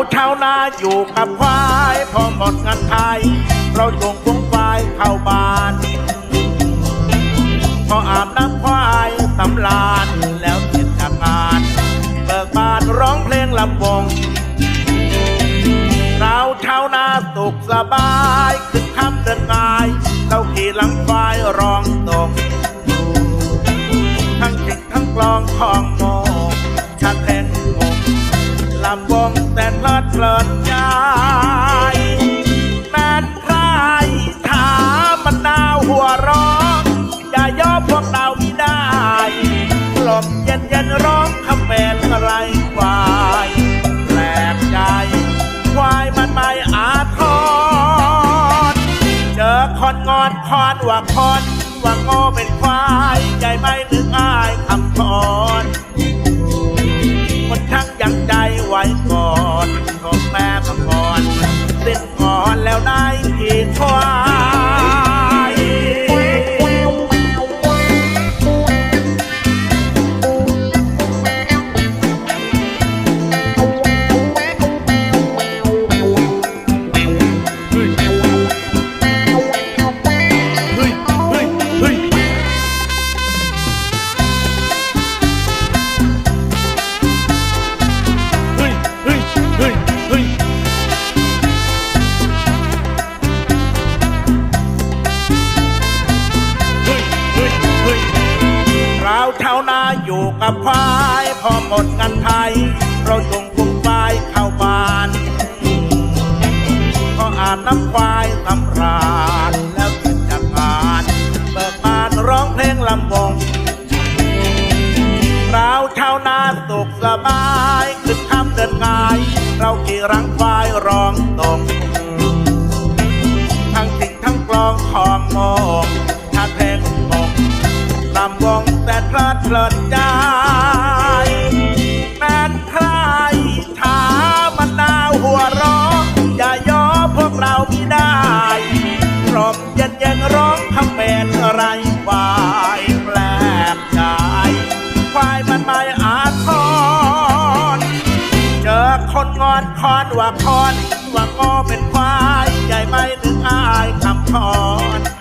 เราชาวนาอยู่กับควายพอหมดงานไทย เราจงควงควายเข้าบ้าน พออาบน้ำควายสำลานแล้วเสร็จจากงานเบิกบานร้องเพลงลำวงเราชาวนาสุขสบายขึ้นคำเดินงายเราขี่หลังควายร้องตรงทั้งจิกทั้งกลองของ แต่เพลิดเพลินใจแม่นใครถามันดาวหัวร้องอย่ายอมพวกเราไม่ได้ลมเย็นเย็นร้องคำแมนอะไรควายแปลกใจ ควายมันไม่อาทรเจอคนงอนคอนว่าคอนว่าโง่เป็นควายใจไม่นึกอายคำพรคนช่างยังใจไว้ก่อน อนของแม่มาก่อนสิ้นก่อนแล้วได้กี่ควา ชาวนาอยู่กับควาย พอหมดงานไทย เราจงคุมควายเข้าบ้านก็อาบน้ำควายตำรา เพลิดเพลินใจแม้นใครถามมันดาวหัวร้องอย่ายอพวกเราไม่ได้รมเย็นเย็นร้องคำเป็นอะไรวายแปลกใจควายมันไม่อาทรเจอคนงอนคอนว่าคอนว่าโง่เป็นควายใหญ่ไม่นึกอายคำพรมัน